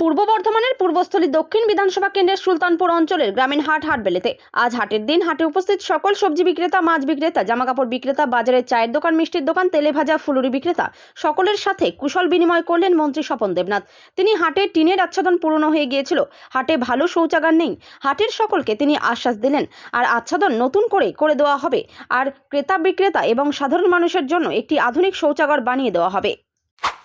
পূর্ব বর্ধমানের পূর্বস্থলী দক্ষিণ বিধানসভা কেন্দ্রের সুলতানপুর অঞ্চলের গ্রামীণ হাট হাটবেলেতে আজ হাটের দিন হাটে উপস্থিত সকল সবজি বিক্রেতা, মাছ বিক্রেতা, জামাকাপড় বিক্রেতা বাজারের চায়ের দোকান, মিষ্টির দোকান, তেলে ভাজা, ফুলুরি বিক্রেতা সকলের সাথে কুশল বিনিময় করলেন মন্ত্রী স্বপন দেবনাথ। তিনি হাটে টিনের আচ্ছাদন পুরনো হয়ে গিয়েছিল। হাটে ভালো শৌচাগার নেই। হাটের সকলকে তিনি আশ্বাস দিলেন, আর আচ্ছাদন নতুন করে করে দেওয়া হবে। আর ক্রেতা বিক্রেতা এবং সাধারণ মানুষের জন্য একটি আধুনিক শৌচাগার বানিয়ে দেওয়া হবে।